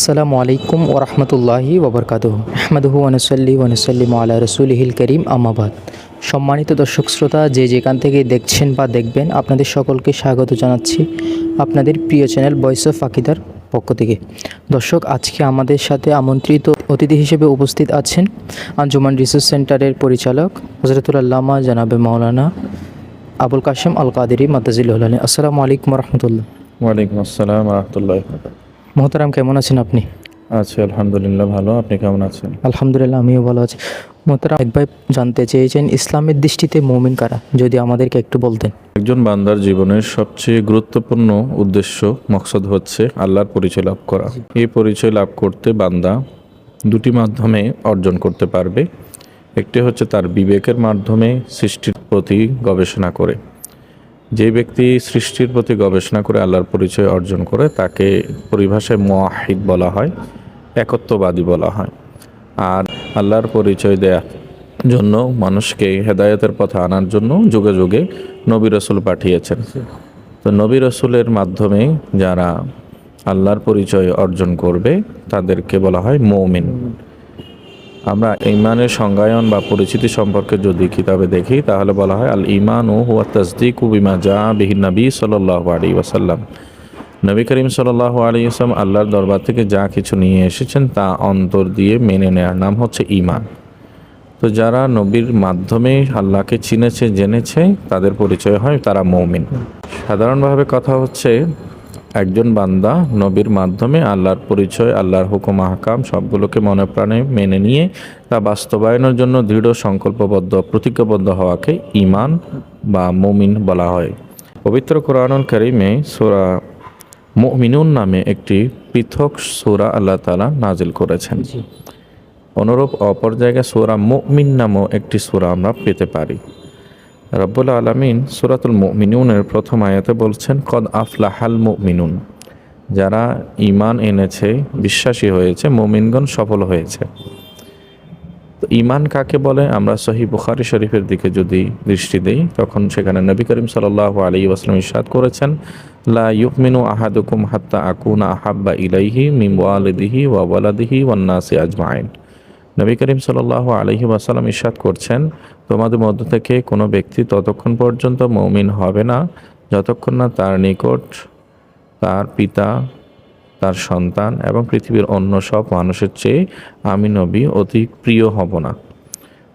আসসালামু আলাইকুম ওরহমতুল্লাহি ওবরকাত আহমদহু ওনসল্লি ওনসল্লিম আলা রসুলহিল করিম আমাবাদ সম্মানিত দর্শক শ্রোতা, যে যেখান থেকে দেখছেন বা দেখবেন, আপনাদের সকলকে স্বাগত জানাচ্ছি আপনাদের প্রিয় চ্যানেল ভয়েস অফ আকিদার পক্ষ থেকে। দর্শক, আজকে আমাদের সাথে আমন্ত্রিত অতিথি হিসেবে উপস্থিত আছেন আঞ্জুমান রিসার্চ সেন্টারের পরিচালক হজরতুল আল্লামা জানাবে মাওলানা আবুল কাশেম আল কাদেরি মাতাজিল আসসালামু আলাইকুম রহমতুল্লাহ। ওয়ালাইকুম আসসালাম রহমতুল্লাহ মোহতারাম কেমন আছেন আপনি? আছি আলহামদুলিল্লাহ ভালো। আপনি কেমন আছেন? আলহামদুলিল্লাহ আমিও ভালো আছি। মোহতারাম এক ভাই জানতে চেয়েছেন ইসলামের দৃষ্টিতে মৌমিন কারা? যদি আমাদেরকে একটু বলতেন। একজন বান্দার জীবনের সবচেয়ে গুরুত্বপূর্ণ উদ্দেশ্য মকসদ হচ্ছে আল্লাহর পরিচয় লাভ করা। এই পরিচয় লাভ করতে বান্দা দুটি মাধ্যমে অর্জন করতে পারবে। একটি হচ্ছে তার বিবেকের মাধ্যমে সৃষ্টির প্রতি গবেষণা করে। যে ব্যক্তি সৃষ্টির প্রতি গবেষণা করে আল্লাহর পরিচয় অর্জন করে, তাকে পরিভাষায় মোয়াহিদ বলা হয়, একত্ববাদী বলা হয়। আর আল্লাহর পরিচয় দেয়া জন্য, মানুষকে হেদায়তের পথে আনার জন্য যুগে যুগে নবী রসুল পাঠিয়েছেন। তো নবী রসুলের মাধ্যমে যারা আল্লাহর পরিচয় অর্জন করবে, তাদেরকে বলা হয় মৌমিন। আমরা ইমানের সংজ্ঞায়ন বা পরিচিতি সম্পর্কে যদি কিতাবে দেখি, তাহলে বলা হয় আল ইমান ও হুয়া তসদিক বিমা জা বিহিন নবী সাল্লাহ আলী ওয়াসাল্লাম। নবী করিম সাল্লাহ আলী আসলাম আল্লাহর দরবার থেকে যা কিছু নিয়ে এসেছেন, তা অন্তর দিয়ে মেনে নেওয়ার নাম হচ্ছে ইমান তো যারা নবীর মাধ্যমে আল্লাহকে চিনেছে, জেনেছে, তাদের পরিচয় হয় তারা মৌমিন। সাধারণভাবে কথা হচ্ছে একজন বান্দা নবীর মাধ্যমে আল্লাহর পরিচয় আল্লাহর হুকুম আহকাম সবগুলোকে মনে প্রাণে মেনে নিয়ে তা বাস্তবায়নের জন্য দৃঢ় সংকল্পবদ্ধ প্রতিজ্ঞাবদ্ধ হওয়াকে ইমান বা মমিন বলা হয়। পবিত্র কোরআনুল করিমে সোরা মুমিনুন নামে একটি পৃথক সূরা আল্লাহ তালা নাজিল করেছেন। অনুরূপ অপর জায়গায় সোরা মুমিন নামও একটি সূরা আমরা পেতে পারি। রব্বুল আলমিন সুরাতুল মুমিনুনের প্রথম আয়াতে বলছেন, কদ আফলাহাল মুমিনুন। যারা ইমান এনেছে, বিশ্বাসী হয়েছে, মুমিনগণ সফল হয়েছে। ইমান কাকে বলে? আমরা সহি বুখারি শরীফের দিকে যদি দৃষ্টি দিই, তখন সেখানে নবী করিম সাল্লাহ আলী ওয়াসলাম ইসাদ করেছেন, লা ইউকমিনু আহাদুকুম হাত্তা আকুনা আহাব্বা ইলাইহি মিম ওয়ালিদিহি ওয়া ওয়ালাদিহি ওয়ান্নাসি আজমাইন। নবী করিম সাল্লাহ আলহি ওয়াসাল্লাম ইসাদ করছেন, তোমাদের মধ্য থেকে কোনো ব্যক্তি ততক্ষণ পর্যন্ত মৌমিন হবে না, যতক্ষণ না তার নিকট তার পিতা, তার সন্তান এবং পৃথিবীর অন্য সব মানুষের চেয়ে আমি নবী অতি প্রিয় হব না।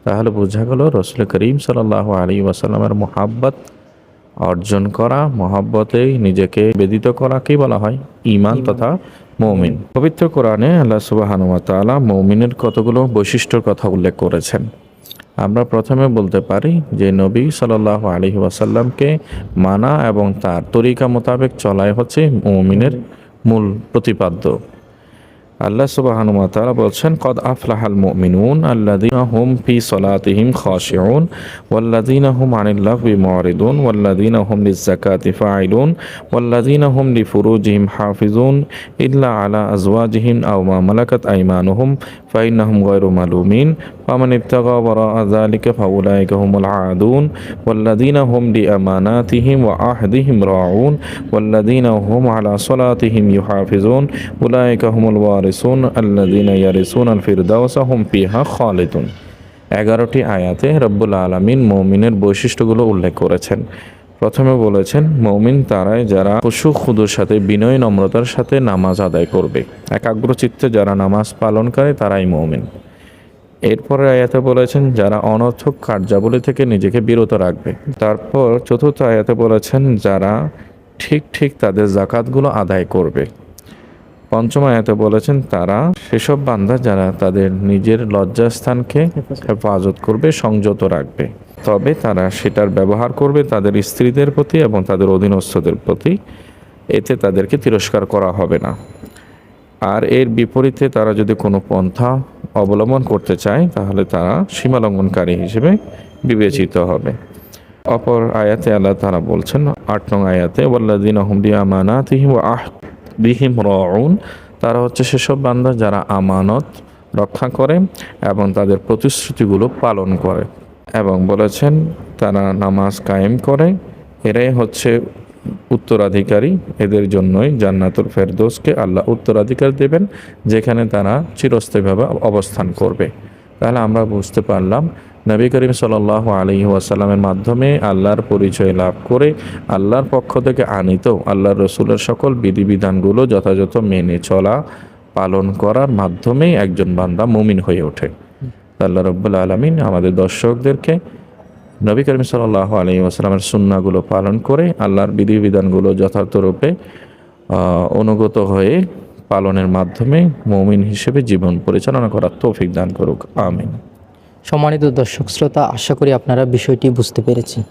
তাহলে বোঝা গেল রসুল করিম সাল্লাহ আলী ওয়াসাল্লামের মোহাব্বত অর্জন করা মহাব্বতে নিজেকে বেদিত করাকেই বলা হয়? ইমান তথা মৌমিন। পবিত্র কোরআনে আল্লাহ সুবাহানুয়াতালা মৌমিনের কতগুলো বৈশিষ্ট্যর কথা উল্লেখ করেছেন। আমরা প্রথমে বলতে পারি যে নবী সাল্লাহ আলহি ওয়াসাল্লামকে মানা এবং তার তরিকা মোতাবেক চলাই হচ্ছে মৌমিনের মূল প্রতিপাদ্য। আল্লাহ সুবহানুয়া তাআলা বলছেন, কদ আফলাহাল মুমিনুন আল্লাযীনা হুম ফি সলাতিহিম খাশিউন, ওয়াল্লাযীনা হুম আনিল লাগবি মুরিদুন, ওয়াল্লাযীনা হুম লিয-যাকাতি ফাইলুন ওয়াল্লাযীনা হুম লিফুরুজিহিম হাফিজুন, ইল্লা আলা আজওয়াজিহিম আও মা মালাকাত আইমানুহুম, ফাইন্নাহুম গায়রু মালুমিন, ফামান ইবতাগা ওয়ারা'a যালিকা ফাউলাইকা হুমুল আদুন, ওয়াল্লাযীনা হুম লিআমানাতিহিম ওয়া আহদিহিম রাউন, ওয়াল্লাযীনা হুম আলা সলাতিহিম ইউহাফিজুন, উলাইকা হুমুল ওয়ারিসুন আল্লাযীনা ইয়ারিসুন আল ফিরদাউসা হুম ফিহা খালিদুন। এগারোটি আয়াতে রব্বুল আলমিন মৌমিনের বৈশিষ্ট্যগুলো উল্লেখ করেছেন। প্রথমে বলেছেন, মৌমিন তারাই যারা পশু খুদুর সাথে, বিনয় নম্রতার সাথে নামাজ আদায় করবে। একাগ্র চিত্তে যারা নামাজ পালন করে, তারাই মৌমিন। এরপরে আয়াতে বলেছেন, যারা অনর্থক কার্যাবলী থেকে নিজেকে বিরত রাখবে। তারপর চতুর্থ আয়াতে বলেছেন, যারা ঠিক ঠিক তাদের জাকাতগুলো আদায় করবে। পঞ্চম আয়াতে বলেছেন, তারা সেসব বান্দা যারা তাদের নিজের লজ্জাস্থানকে হেফাজত করবে, সংযত রাখবে। তবে তারা সেটার ব্যবহার করবে তাদের স্ত্রীদের প্রতি এবং তাদের অধীনস্থদের প্রতি। এতে তাদেরকে তিরস্কার করা হবে না। আর এর বিপরীতে তারা যদি কোনো পন্থা অবলম্বন করতে চায়, তাহলে তারা সীমালঙ্ঘনকারী হিসেবে বিবেচিত হবে। অপর আয়াতে আল্লাহ তারা বলছেন, আট নং আয়াতে ওয়াল্লাদিন আহমদি আমানাতিহিম ওয়া আহ বিহিম রাউন, তারা হচ্ছে সেসব বান্দা যারা আমানত রক্ষা করে এবং তাদের প্রতিশ্রুতিগুলো পালন করে এবং বলেছেন তারা নামাজ কায়েম করে। এরাই হচ্ছে উত্তরাধিকারী। এদের জন্যই জান্নাতুল ফেরদৌসকে আল্লাহ উত্তরাধিকার দেবেন, যেখানে তারা চিরস্থায়ীভাবে অবস্থান করবে। তাহলে আমরা বুঝতে পারলাম নবী করিম সাল্লাহ আলী ওয়াসাল্লামের মাধ্যমে আল্লাহর পরিচয় লাভ করে আল্লাহর পক্ষ থেকে আনিত আল্লাহর রসুলের সকল বিধিবিধানগুলো যথাযথ মেনে চলা, পালন করার মাধ্যমেই একজন বান্দা মুমিন হয়ে ওঠে। আল্লাহ রব্বুল আলমিন আমাদের দর্শকদেরকে নবী করিম সাল্লাহ আলী ওয়াসাল্লামের সুন্নাগুলো পালন করে আল্লাহর বিধিবিধানগুলো যথার্থরূপে অনুগত হয়ে পালনের মাধ্যমে মৌমিন হিসেবে জীবন পরিচালনা করার তৌফিক দান করুক। আমিন। সম্মানিত দর্শক শ্রোতা আশা করি আপনারা বিষয়টি বুঝতে পেরেছেন।